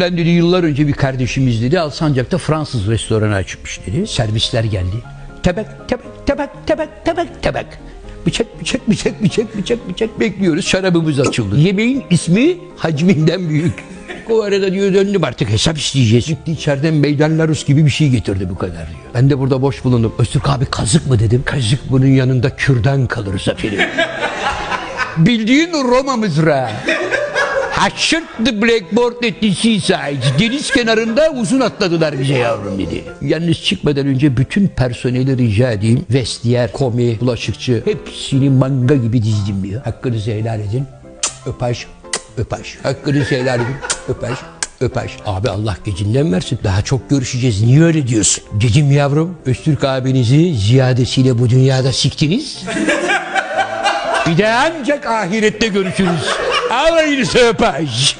Ben dedi yıllar önce bir kardeşimiz dedi Alsancak'ta Fransız restoranı açmış dedi. Servisler geldi. Tabak, tabak, tabak, tabak, tabak, tabak. Bıçak, bıçak, bıçak, bıçak, bıçak, bıçak bekliyoruz. Şarabımız açıldı. Yemeğin ismi hacminden büyük. O arada diyor döndüm artık hesap isteyeceğiz. Çıktı içeriden meydanlar Rus gibi bir şey getirdi bu kadar diyor. Ben de burada boş bulundum. Öztürk abi kazık mı dedim. Kazık bunun yanında kürdan kalır zaferim. Bildiğin Roma mızrağı. Haşırt the blackboard at the seaside. Deniz kenarında uzun atladılar bize yavrum dedi. Yalnız çıkmadan önce bütün personeli rica edeyim. Vestiyer, komi, bulaşıkçı hepsini manga gibi dizdim diyor. Hakkınızı helal edin. Öpaş, öpaş. Hakkınızı helal edin. Öpaş, öpaş. Abi Allah gecinden versin. Daha çok görüşeceğiz. Niye öyle diyorsun? Dedim yavrum. Öztürk abinizi ziyadesiyle bu dünyada siktiniz. Bir de ancak ahirette görüşürüz. Alors, il se paye.